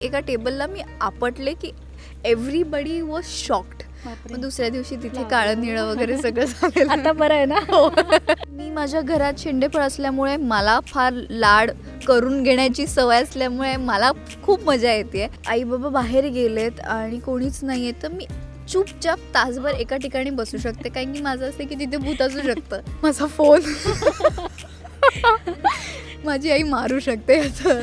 एका टेबलला मी आपटले की एव्हरीबडी वॉज शॉक्ड मग दुसऱ्या दिवशी तिथे काळं निळं वगैरे सगळं झालेलं. आता बरं आहे ना? मी माझ्या घरात शेंडेफळ असल्यामुळे मला फार लाड करून घेण्याची सवय असल्यामुळे मला खूप मजा येते. आई बाबा बाहेर गेलेत आणि कोणीच नाही आहे तर मी चुपचाप तासभर एका ठिकाणी बसू शकते. कारण की माझं असते की तिथे भूत असू शकतं. माझा फोन. माझी आई मारू शकते असं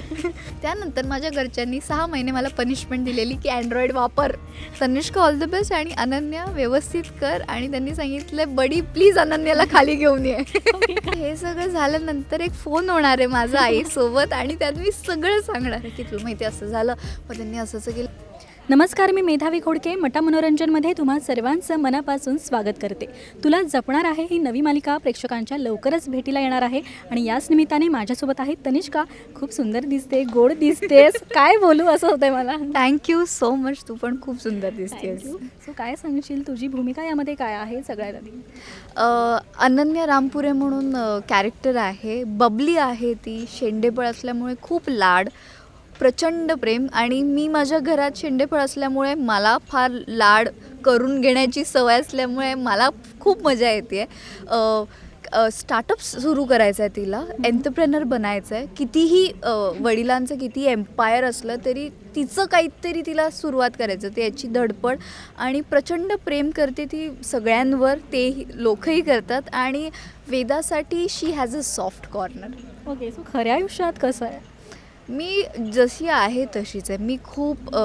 त्यानंतर माझ्या घरच्यांनी सहा महिने मला पनिशमेंट दिलेली की अँड्रॉइड वापर. तनिष्का ऑल द बेस्ट आणि अनन्या व्यवस्थित कर आणि त्यांनी सांगितलं बडी प्लीज अनन्याला खाली घेऊन ये. हे सगळं झाल्यानंतर एक फोन होणार आहे माझा आईसोबत आणि त्यात मी सगळं सांगणार आहे. की तुला माहिती आहे, असं झालं मग त्यांनी असं असं केलं. नमस्कार मी मेधावी खोडके मटा मनोरंजनमध्ये तुम्हा सर्वांचं मनापासून स्वागत करते. तुला जपणार आहे ही नवी मालिका प्रेक्षकांच्या लवकरच भेटीला येणार आहे आणि याच निमित्ताने माझ्यासोबत आहे तनिष्का. खूप सुंदर दिसते गोड दिसतेस. काय बोलू असं होतंय मला. थँक्यू सो मच तू पण खूप सुंदर दिसतेस. सो काय सांगशील तुझी भूमिका यामध्ये काय आहे सगळ्यात आधी? अनन्या रामपुरे म्हणून कॅरेक्टर आहे. बबली आहे ती शेंडेफळ असल्यामुळे खूप लाड. प्रचंड प्रेम आणि मी माझ्या घरात शेंडेफळ असल्यामुळे मला फार लाड करून घेण्याची सवय असल्यामुळे मला खूप मजा येते. स्टार्टअप सुरू करायचं आहे तिला एंटरप्रेनर बनायचं आहे. कितीही वडिलांचं किती एम्पायर असलं तरी तिचं काहीतरी तिला सुरुवात करायचं ते याची धडपड आणि प्रचंड प्रेम करते ती सगळ्यांवर ते लोकही करतात आणि वेदासाठी she has a soft corner okay so खऱ्या आयुष्यात कसं आहे? मी जशी आहे तशीच आहे. मी खूप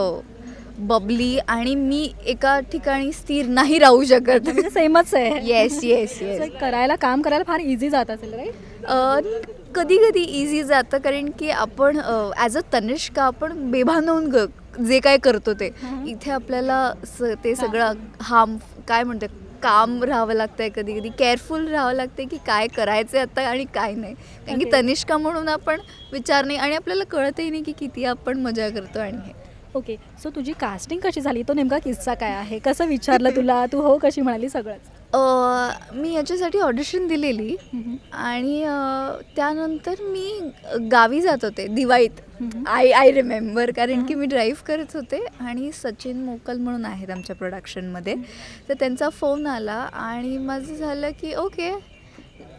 बबली आणि मी एका ठिकाणी स्थिर नाही राहू शकत. म्हणजे सेमच आहे. येस येस येस करायला काम करायला फार इझी जात असेल राईट कधी कधी इझी जातं कारण की आपण ॲज अ तनिष्का आपण बेभान होऊन ग जे काय करतो ते. इथे आपल्याला स ते सगळं हार्म काय म्हणते काम राहावं लागतंय कधी कधी. केअरफुल राहावं लागतंय की काय करायचं आता आणि काय नाही. कारण की. तनिष्का म्हणून आपण विचार नाही आणि आपल्याला कळतही नाही की किती आपण मजा करतो आणि हे. ओके सो तुझी कास्टिंग कशी झाली? तो नेमका किस्सा काय आहे? कसं विचारलं तुला? तू हो कशी म्हणाली सगळंच? मी याच्यासाठी ऑडिशन दिलेली आणि त्यानंतर मी गावी जात होते दिवाळीत. आय आय रिमेंबर कारण की मी ड्राईव्ह करत होते आणि सचिन मोकल म्हणून आहेत आमच्या प्रोडक्शनमध्ये तर त्यांचा फोन आला आणि माझं झालं की okay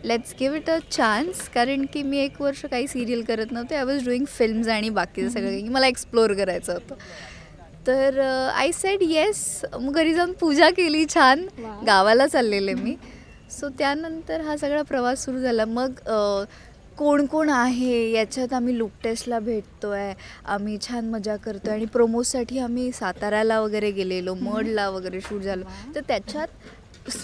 let's give it a chance कारण की मी एक वर्ष काही सिरियल करत नव्हते. आय वॉज डुईंग फिल्म्स आणि बाकीचं सगळं मला एक्सप्लोअर करायचं होतं. तर आय सेड येस मग घरी जाऊन पूजा केली छान. गावाला चाललेले मी. सो त्यानंतर हा सगळा प्रवास सुरू झाला. मग कोण कोण आहे? याच्यात आम्ही लुक टेस्टला भेटतो आहे आम्ही छान मजा करतो आणि प्रोमोसाठी आम्ही साताऱ्याला वगैरे गेलेलो. मडला वगैरे शूट झालो. तर त्याच्यात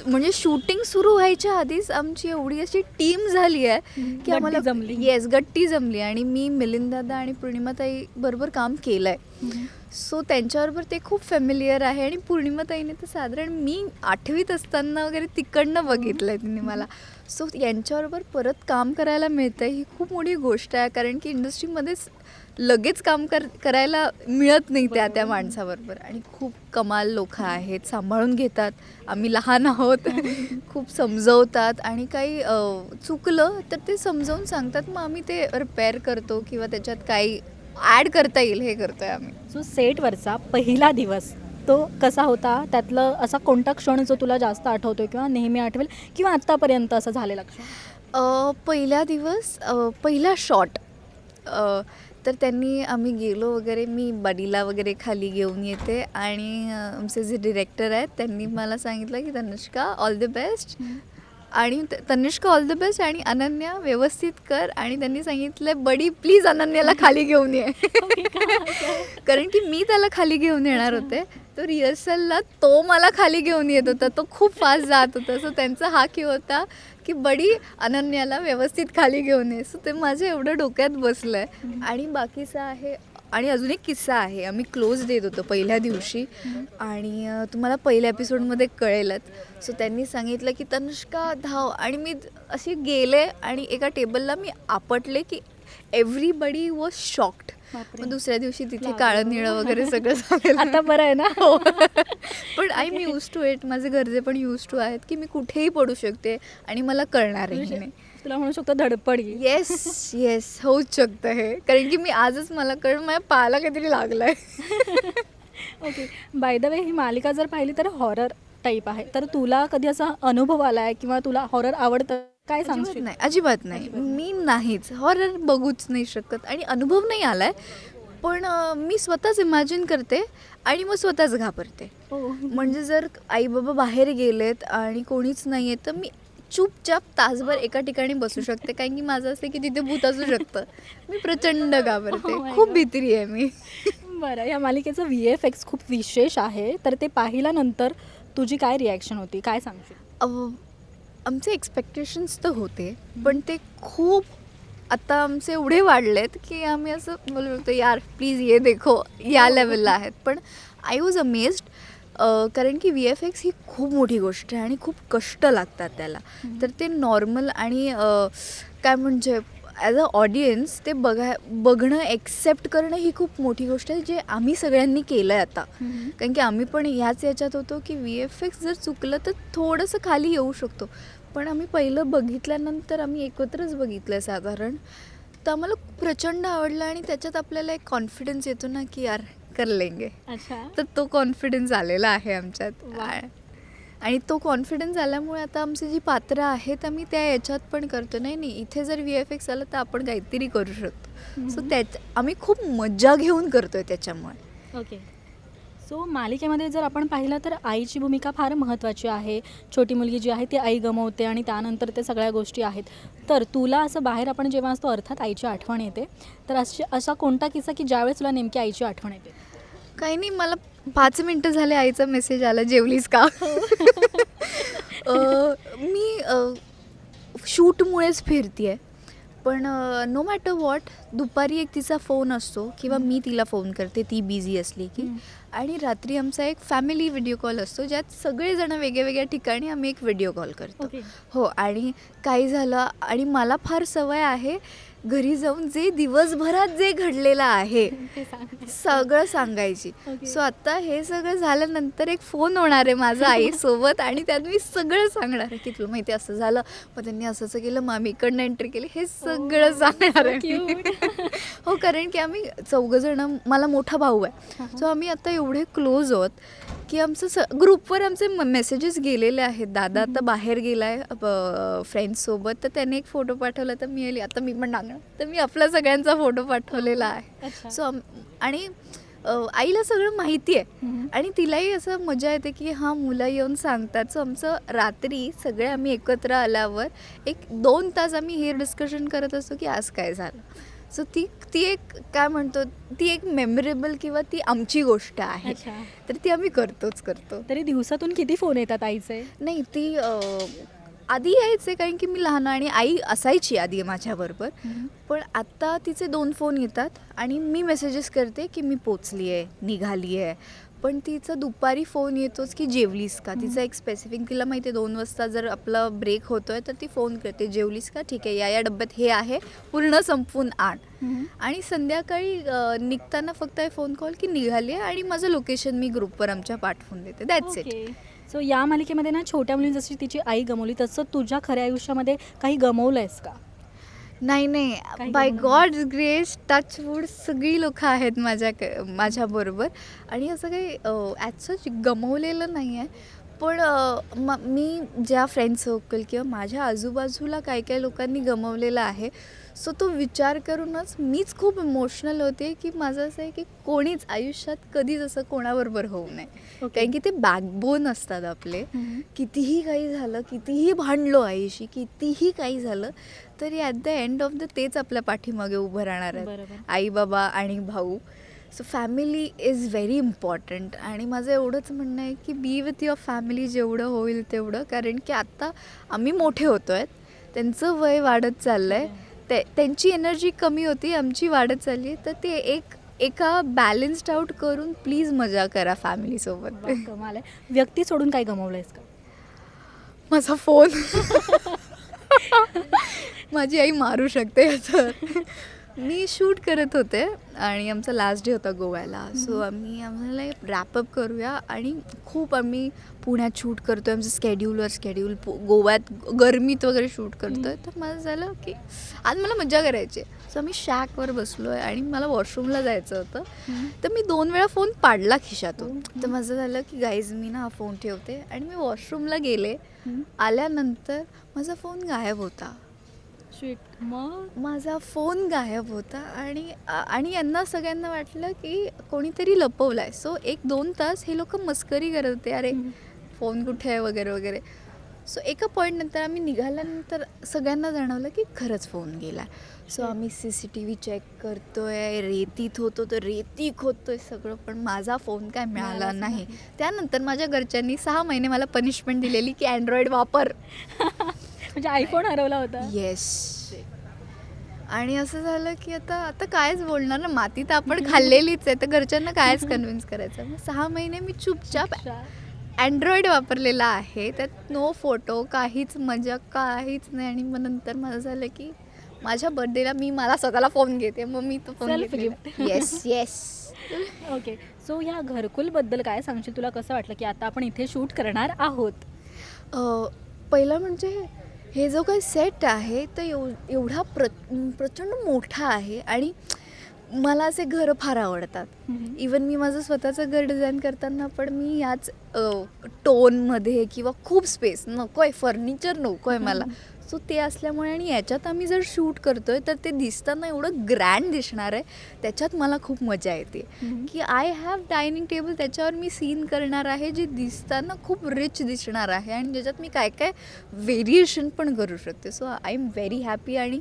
म्हणजे शूटिंग सुरू व्हायच्या आधीच आमची एवढी अशी टीम झाली आहे की आम्हाला जमली. येस गट्टी जमली. आणि मी मिलिंदादा आणि पूर्णिमाताई बरोबर काम केलं आहे सो त्यांच्याबरोबर ते खूप फेमिलियर आहे आणि पूर्णिमाताईने तर साधारण मी आठवीत असताना वगैरे तिकडनं बघितलं आहे तिने मला. सो यांच्याबरोबर परत काम करायला मिळतं ही खूप मोठी गोष्ट आहे कारण की इंडस्ट्रीमध्येच लगेच काम कर करायला मिळत नाही त्या त्या माणसाबरोबर आणि खूप कमाल लोक आहेत सांभाळून घेतात. आम्ही लहान आहोत. खूप समजवतात आणि काही चुकलं तर ते समजावून सांगतात. मग आम्ही ते रिपेअर करतो किंवा त्याच्यात काही ॲड करता येईल हे करतो आहे आम्ही. सो सेटवरचा पहिला दिवस तो कसा होता? त्यातलं असा कोणता क्षण जो तुला जास्त आठवतोय किंवा नेहमी आठवेल किंवा आत्तापर्यंत असं झालेला क्षण? अ, पहिला दिवस अ, पहिला शॉट तर त्यांनी आम्ही गेलो वगैरे मी बडीला वगैरे खाली घेऊन येते आणि अ, आमचे जे डिरेक्टर आहेत त्यांनी मला सांगितलं की तनुष्का ऑल द बेस्ट आणि तनिष्का ऑल द बेस्ट आणि अनन्या व्यवस्थित कर आणि त्यांनी सांगितलं बडी प्लीज अनन्याला खाली घेऊन ये. कारण की मी त्याला खाली घेऊन येणार होते. तो रिहर्सलला तो मला खाली घेऊन येत होता. तो खूप फास्ट जात होता. सो त्यांचा हा की होता की बडी अनन्याला व्यवस्थित खाली घेऊन ये. सो ते माझ्या एवढं डोक्यात बसलं आहे आणि बाकीचं आहे आणि अजून एक किस्सा आहे. आम्ही क्लोज देत होतो पहिल्या दिवशी आणि तुम्हाला पहिल्या एपिसोडमध्ये कळेलच. सो त्यांनी सांगितलं की तनुष्का धाव. आणि मी अशी गेले आणि एका टेबलला मी आपटले की एव्हरीबडी वॉज शॉक्ड. मग दुसऱ्या दिवशी तिथे. काळं निळं वगैरे सगळं झालेलं. आता बरं आहे ना? हो. पण आय मी यूज टू इट माझे घरचे पण यूज टू आहेत की मी कुठेही पडू शकते आणि मला कळणारही नाही. तुला म्हणू शकतो धडपड. येस येस होऊच शकतं हे. कारण की मी आजच मला कळून माझ्या पायाला काहीतरी लागलंय. ओके बाय द वे ही मालिका जर पाहिली तर हॉरर टाईप आहे. तर तुला कधी असा अनुभव आला आहे किंवा तुला हॉरर आवडतं? काय सांगशील? नाही अजिबात नाही. मी नाहीच. हॉरर बघूच नाही शकत. आणि अनुभव नाही आलाय. पण मी स्वतःच इमॅजिन करते आणि मग स्वतःच घाबरते. हो. म्हणजे जर आई बाबा बाहेर गेलेत आणि कोणीच नाही आहे तर मी चुपचाप तासभर एका ठिकाणी बसू शकते. कारण की माझं असं की तिथे भूत असू शकतं. मी प्रचंड घाबरते. Oh my खूप God. भीत्री आहे मी. बरं या मालिकेचं व्ही एफ एक्स खूप विशेष आहे. तर ते पाहिल्यानंतर तुझी काय रिॲक्शन होती? काय सांगशील? अव- आमचे एक्सपेक्टेशन्स तर होते पण ते खूप आता आमचे एवढे वाढलेत की आम्ही असं बोलू शकतो यार प्लीज ये देखो या लेवलला आहेत. पण आय वॉज अमेज्ड कारण की व्ही एफ एक्स ही खूप मोठी गोष्ट आहे आणि खूप कष्ट लागतात त्याला. तर ते नॉर्मल आणि काय म्हणजे ॲज अ ऑडियन्स ते बघा बघणं एक्सेप्ट करणं ही खूप मोठी गोष्ट आहे जे आम्ही सगळ्यांनी केलं आहे आता कारण की आम्ही पण ह्याच याच्यात होतो की व्ही एफ एक्स जर चुकलं तर थोडंसं खाली येऊ शकतो. पण आम्ही पहिलं बघितल्यानंतर आम्ही एकत्रच बघितलं आहे साधारण. तर आम्हाला प्रचंड आवडलं आणि त्याच्यात आपल्याला एक कॉन्फिडन्स येतो ना की यार कर लेंगे. अच्छा. तर तो कॉन्फिडन्स आलेला आहे आमच्यात. आणि तो कॉन्फिडन्स आल्यामुळे आता आमची जी पात्र आहेत आम्ही त्या याच्यात पण करतो. नाही नाही इथे जर व्ही एफ एक्स आलं तर आपण काहीतरी करू शकतो. सो त्याच्या आम्ही खूप मजा घेऊन करतोय त्याच्यामुळे. ओके. सो मालिकेमध्ये जर आपण पाहिलं तर आईची भूमिका फार महत्त्वाची आहे. छोटी मुलगी जी आहे ती आई गमवते आणि त्यानंतर ते सगळ्या गोष्टी आहेत. तर तुला असं बाहेर आपण जेव्हा असतो अर्थात आईची आठवण येते. तर अशी असा कोणता किस्सा की ज्यावेळेस तुला नेमकी आईची आठवण येते? काही नाही मला पाच मिनटं झाले आईचा मेसेज आला जेवलीस का? मी शूटमुळेच फिरते पण नो मॅटर वॉट दुपारी एक तिचा फोन असतो किंवा मी तिला फोन करते ती बिझी असली की. आणि रात्री आमचा एक फॅमिली व्हिडिओ कॉल असतो ज्यात सगळेजण वेगळ्या वेगळ्या ठिकाणी आम्ही एक व्हिडिओ कॉल करतो. हो आणि काही झालं आणि मला फार सवय आहे घरी जाऊन जे दिवसभरात जे घडलेलं आहे सगळं सांगायची. सो आता हे सगळं झाल्यानंतर एक फोन होणार आहे माझा आईसोबत आणि त्यात मी सगळं सांगणार आहे की तुला माहिती असं झालं मग त्यांनी असं केलं इकडनं एंट्री केली हे सगळं सांगणार आहे. हो कारण की आम्ही चौघजणं मला मोठा भाऊ आहे. सो आम्ही आता एवढे क्लोज आहोत की आमचं स ग्रुपवर आमचे मेसेजेस गेलेले आहेत. दादा आता बाहेर गेलाय फ्रेंड्ससोबत तर त्याने एक फोटो पाठवला तर मी आली. आता मी पण टाकणार तर मी आपला सगळ्यांचा फोटो पाठवलेला आहे. सो आणि आईला सगळं माहिती आहे. आणि तिलाही असं मजा येते की हां मुलं येऊन सांगतात. सो आमचं रात्री सगळे आम्ही एकत्र आल्यावर एक दोन तास आम्ही हे डिस्कशन करत असतो की आज काय झालं? सो ती ती एक काय म्हणतो ती एक मेमरेबल किंवा ती आमची गोष्ट आहे. तर ती आम्ही करतोच करतो तरी दिवसातून किती फोन येतात आईचे? नाही ती आधी यायचे कारण की मी लहान आणि आई असायची आधी माझ्याबरोबर. पण आत्ता तिचे दोन फोन येतात आणि मी मेसेजेस करते की मी पोचली आहे निघाली आहे पण तिचा दुपारी फोन येतोच की जेवलीस का? तिचा एक स्पेसिफिक तिला माहिती आहे दोन वाजता जर आपला ब्रेक होतोय तर ती फोन करते. जेवलीस का? ठीक आहे या या डब्यात हे आहे पूर्ण संपवून आण. आणि संध्याकाळी निघताना फक्त फोन कॉल की निघाली आहे आणि माझं लोकेशन मी ग्रुपवर आमच्या पाठवून देते. दॅट्स इट सो या मालिकेमध्ये ना छोट्या मुली जशी तिची आई गमवली तसं तुझ्या खऱ्या आयुष्यामध्ये काही गमवलंयस का? नाही नाही. काही बाय गॉड ग्रेस टचवूड सगळी लोकं आहेत माझ्या माझ्याबरोबर आणि असं काही ॲज सच गमवलेलं नाही आहे पण अ, म मी ज्या फ्रेंड सर्कल किंवा माझ्या आजूबाजूला काही काही लोकांनी गमवलेलं आहे सो तो विचार करूनच मीच खूप इमोशनल होते की माझं असं आहे की कोणीच आयुष्यात कधीच असं कोणाबरोबर होऊ नये. कारण की ते बॅकबोन असतात आपले. कितीही काही झालं कितीही भांडलो आईशी कितीही काही झालं तरी at the end of the तेच आपल्या पाठीमागे उभं राहणार आहेत. आई बाबा आणि भाऊ. So family is very important आणि माझं एवढंच म्हणणं आहे की बी विथ युअर फॅमिली जेवढं होईल तेवढं. कारण की आत्ता आम्ही मोठे होतो आहेत. त्यांचं वय वाढत चाललं आहे ते त्यांची एनर्जी कमी होती आमची वाढत चालली. तर ते एक एका बॅलन्स्ड आउट करून प्लीज मजा करा फॅमिलीसोबत कमाल आहे. व्यक्ती सोडून काय गमवलंयस का? माझा फोन माझी आई मारू शकते याच्यावर मी शूट करत होते आणि आमचा लास्ट डे होता गोव्याला. सो आम्ही आम्हाला रॅपअप करूया आणि खूप आम्ही पुण्यात शूट करतोय. आमचं स्केड्यूलवर स्केड्यूल गोव्यात गरमीत वगैरे शूट करतोय. तर मला झालं की आज मला मजा करायची सो आम्ही शॅकवर बसलो आहे आणि मला वॉशरूमला जायचं होतं. तर मी दोन वेळा फोन पाडला खिशातून. तर माझं झालं की गाईज मी ना हा फोन ठेवते आणि मी वॉशरूमला गेले. आल्यानंतर माझा फोन गायब होता. स्वीट मग? माझा फोन गायब होता आणि आणि यांना सगळ्यांना वाटलं की कोणीतरी लपवला आहे सो एक दोन तास हे लोक मस्करी करत होते. अरे फोन कुठे आहे? वगैरे वगैरे. सो एका पॉईंट नंतर आम्ही निघाल्यानंतर सगळ्यांना जाणवलं की खरंच फोन गेला सो आम्ही C C T V check करतोय रेतीत होतो तर रेतीक होतोय सगळं पण माझा फोन काय मिळाला नाही. त्यानंतर माझ्या घरच्यांनी सहा महिने मला पनिशमेंट दिलेली की अँड्रॉइड वापर. म्हणजे आयफोन हरवला होता. येस आणि असं झालं की आता आता कायच बोलणार ना? माती तर आपण खाल्लेलीच आहे. तर घरच्यांना कायच कन्व्हिन्स करायचं? मग सहा महिने मी चुपचाप अँड्रॉइड वापरलेला आहे. त्यात नो फोटो काहीच मजा काहीच नाही. आणि मग नंतर माझं झालं की माझ्या बर्थडेला मी मला स्वतःला फोन घेते. मग मी तो phone Self gift. Yes yes okay so या घरकुलबद्दल काय सांगशील? तुला कसं वाटलं की आता आपण इथे शूट करणार आहोत? पहिलं म्हणजे हे जो काही सेट आहे तर एव एवढा प्र प्रचंड मोठा आहे आणि मला असे घरं फार आवडतात. इवन मी माझं स्वतःचं घर डिझाईन करताना पण मी याच टोनमध्ये किंवा खूप स्पेस नको आहे फर्निचर नको आहे मला सो ते असल्यामुळे आणि याच्यात आम्ही जर शूट करतोय तर ते दिसताना एवढं ग्रँड दिसणार आहे. त्याच्यात मला खूप मजा येते. की आय हॅव डायनिंग टेबल त्याच्यावर मी सीन करणार आहे जे दिसताना खूप रिच दिसणार आहे आणि ज्याच्यात मी काय काय व्हेरिएशन पण करू शकते. So I am very happy आणि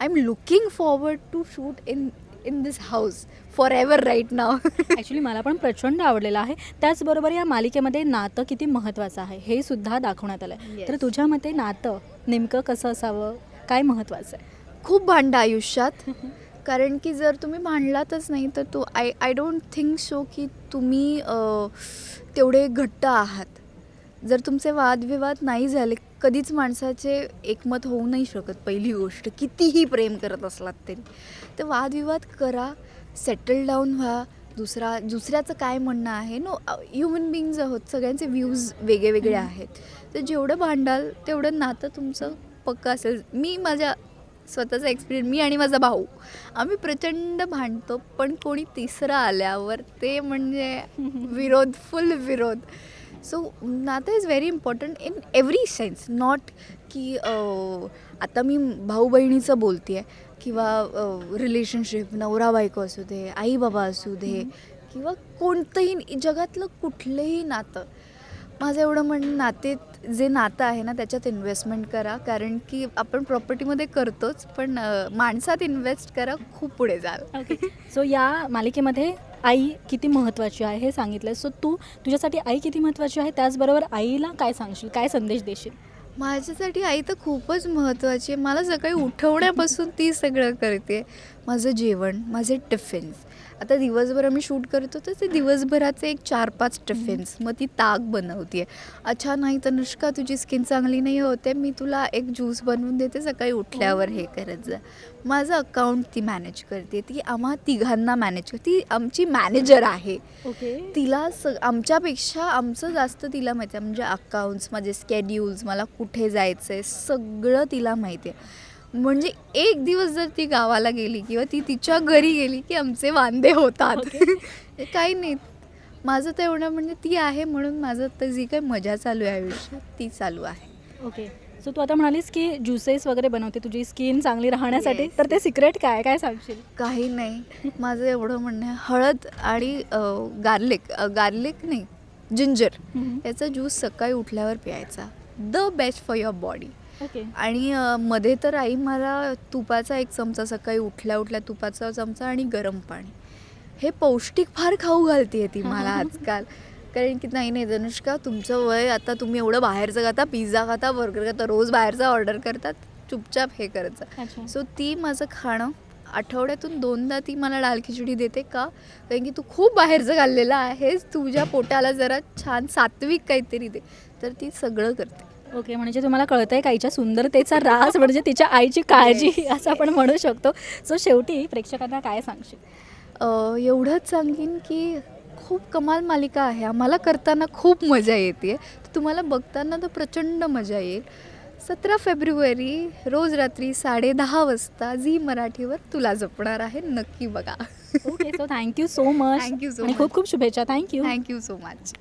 I am looking forward to shoot in in this house forever right now actually मला पण प्रचंड आवडलेलं आहे. त्याचबरोबर या मालिकेमध्ये नातं किती महत्त्वाचं आहे हे सुद्धा दाखवण्यात आलं आहे. तर तुझ्या मते नातं नेमकं कसं असावं? काय महत्त्वाचं आहे? खूप भांडं आयुष्यात. कारण की जर तुम्ही भांडलातच नाही तर तो I I don't think so की तुम्ही तेवढे घट्ट आहात. जर तुमचे वादविवाद नाही झाले कधीच माणसाचे एकमत होऊ नाही शकत पहिली गोष्ट. कितीही प्रेम करत असलात तरी. तर वादविवाद करा सेटल डाऊन व्हा. दुसरा दुसऱ्याचं काय म्हणणं आहे? नो ह्युमन बिंग्ज आहोत. सगळ्यांचे व्ह्यूज वेगळे वेगळे आहेत. तर जेवढं भांडाल तेवढं नातं तुमचं पक्का असेल. मी माझ्या स्वतःचा एक्सपिरियन्स मी आणि माझा भाऊ आम्ही प्रचंड भांडतो. पण कोणी तिसरं आल्यावर ते म्हणजे विरोध फुल विरोध. सो नातं is very important in every sense not की आता मी भाऊ बहिणीचं बोलते आहे किंवा रिलेशनशिप नवरा बायको असू दे आई बाबा असू दे किंवा कोणतंही जगातलं कुठलंही नातं. माझं एवढं म्हणणं नातेत जे नातं आहे ना त्याच्यात इन्व्हेस्टमेंट करा. कारण की आपण प्रॉपर्टीमध्ये करतोच पण माणसात इन्व्हेस्ट करा खूप पुढे जाल. ओके सो या मालिकेमध्ये आई किती महत्त्वाची आहे हे सांगितलं सो तू तुझ्यासाठी आई किती महत्त्वाची आहे? त्याचबरोबर आईला काय सांगशील? काय संदेश देशील? माझ्यासाठी आई तर खूपच महत्त्वाची आहे. मला सकाळी उठवण्यापासून ती सगळं करते. माझं जेवण माझे टिफिन्स. आता दिवसभर आम्ही शूट करतो तर ते दिवसभराचे एक चार पाच टिफिन्स. मग ती ताक बनवते अच्छा नाही तनुष्का तुझी स्किन चांगली नाही होते मी तुला एक ज्यूस बनवून देते सकाळी उठल्यावर हे करत जा. माझं अकाउंट ती मॅनेज करते ती आम्हा तिघांना मॅनेज करते ती आमची मॅनेजर आहे. ओके. तिला स आमच्यापेक्षा आमचं जास्त तिला माहिती आहे म्हणजे अकाउंट्स माझे स्केड्यूल्स मला कुठे जायचं आहे सगळं तिला माहिती आहे म्हणजे एक दिवस जर ती गावाला गेली किंवा ती तिच्या घरी गेली की आमचे वांदे होतात. काही नाही. माझं तर एवढं म्हणजे ती आहे म्हणून माझं तर जी काही मजा चालू आहे आयुष्यात ती चालू आहे. ओके. सो तू आता म्हणालीस की ज्युसेस वगैरे बनवते तुझी स्किन चांगली राहण्यासाठी Yes. तर ते सिक्रेट काय? काय सांगशील? काही नाही. माझं एवढं म्हणणं आहे हळद आणि गार्लिक गार्लिक नाही जिंजर याचा ज्यूस सकाळी उठल्यावर प्यायचा. The best for your body. Okay आणि मध्ये तर आई मला तुपाचा एक चमचा सकाळी उठल्या उठल्या तुपाचा चमचा आणि गरम पाणी. हे पौष्टिक फार खाऊ घालते ती मला आजकाल. कारण की नाही नाही धनुष्का तुमचं वय आता तुम्ही एवढं बाहेरचं खाता पिझ्झा खाता बर्गर खाता रोज बाहेरचा ऑर्डर करतात चुपचाप हे करायचं. सो ती माझं खाणं आठवड्यातून दोनदा ती मला डाळ खिचडी देते का? कारण की तू खूप बाहेरचं खाल्लेलं आहेस तुझ्या पोटाला जरा छान सात्विक काहीतरी दे. तर ती सगळं करते. ओके म्हणजे तुम्हाला कळतंय का आईच्या सुंदरतेचा रास म्हणजे तिच्या आईची काळजी असं आपण म्हणू शकतो. सो शेवटी प्रेक्षकांना काय सांगशील? एवढंच सांगेन की खूप कमाल मालिका आहे. आम्हाला करताना खूप मजा येते. तुम्हाला बघताना तर प्रचंड मजा येईल. सतरा फेब्रुवारी रोज रात्री साडेदहा वाजता झी मराठीवर तुला जपणार आहे. नक्की बघा. Okay so thank you so much so आणि much. खूप खूप शुभेच्छा थँक्यू थँक्यू सो मच